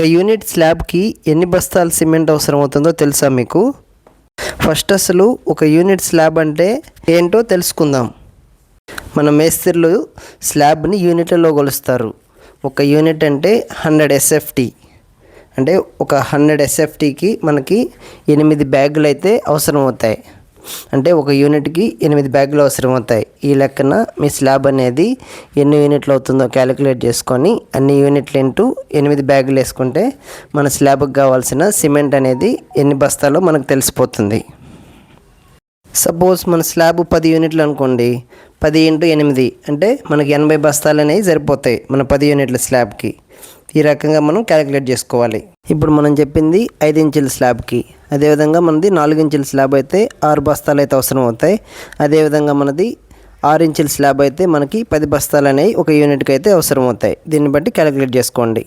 ఒక యూనిట్ స్లాబ్కి ఎన్ని బస్తాల సిమెంట్ అవసరం అవుతుందో తెలుసా మీకు? ఫస్ట్ అసలు ఒక యూనిట్ స్లాబ్ అంటే ఏంటో తెలుసుకుందాం. మన మేస్త్రులు స్లాబ్ని యూనిట్లలో కొలుస్తారు. ఒక యూనిట్ అంటే హండ్రెడ్ ఎస్ఎఫ్టీ అంటే ఒక హండ్రెడ్ ఎస్ఎఫ్టీకి మనకి ఎనిమిది బ్యాగులు అయితే అవసరం అవుతాయి అంటే ఒక యూనిట్కి ఎనిమిది బ్యాగులు అవసరం అవుతాయి. ఈ లెక్కన మీ స్లాబ్ అనేది ఎన్ని యూనిట్లు అవుతుందో క్యాలిక్యులేట్ చేసుకొని అన్ని యూనిట్లు ఇంటూ ఎనిమిది బ్యాగులు వేసుకుంటే మన స్లాబ్కి కావాల్సిన సిమెంట్ అనేది ఎన్ని బస్తాలో మనకు తెలిసిపోతుంది. సపోజ్ మన స్లాబ్ పది యూనిట్లు అనుకోండి. పది ఇంటూ ఎనిమిది అంటే మనకి ఎనభై బస్తాలు అనేవి సరిపోతాయి మన పది యూనిట్ల స్లాబ్కి. ఈ రకంగా మనం క్యాలిక్యులేట్ చేసుకోవాలి. ఇప్పుడు మనం చెప్పింది ఐదు ఇంచుల స్లాబ్కి. అదేవిధంగా మనది నాలుగు ఇంచుల స్లాబ్ అయితే ఆరు బస్తాలు అయితే అవసరం అవుతాయి. అదేవిధంగా మనది ఆరు ఇంచుల స్లాబ్ అయితే మనకి పది బస్తాలు అనేవి ఒక యూనిట్కి అయితే అవసరం అవుతాయి. దీన్ని బట్టి క్యాలిక్యులేట్ చేసుకోండి.